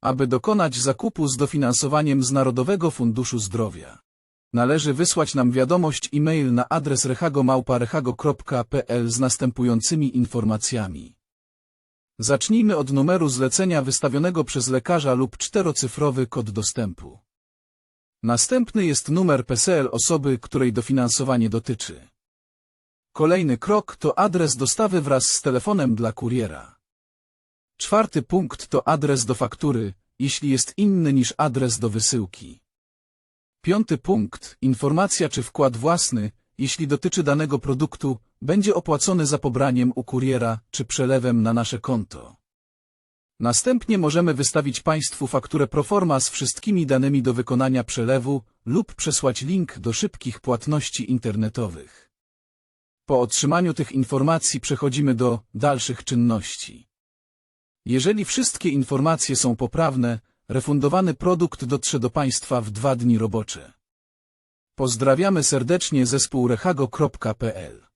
aby dokonać zakupu z dofinansowaniem z Narodowego Funduszu Zdrowia. Należy wysłać nam wiadomość e-mail na adres rehagomałpa.rehago.pl z następującymi informacjami. Zacznijmy od numeru zlecenia wystawionego przez lekarza lub czterocyfrowy kod dostępu. Następny jest numer PESEL osoby, której dofinansowanie dotyczy. Kolejny krok to adres dostawy wraz z telefonem dla kuriera. Czwarty punkt to adres do faktury, jeśli jest inny niż adres do wysyłki. Piąty punkt, informacja czy wkład własny, jeśli dotyczy danego produktu, będzie opłacony za pobraniem u kuriera czy przelewem na nasze konto. Następnie możemy wystawić Państwu fakturę proforma z wszystkimi danymi do wykonania przelewu lub przesłać link do szybkich płatności internetowych. Po otrzymaniu tych informacji przechodzimy do dalszych czynności. Jeżeli wszystkie informacje są poprawne, refundowany produkt dotrze do Państwa w dwa dni robocze. Pozdrawiamy serdecznie zespół rehago.pl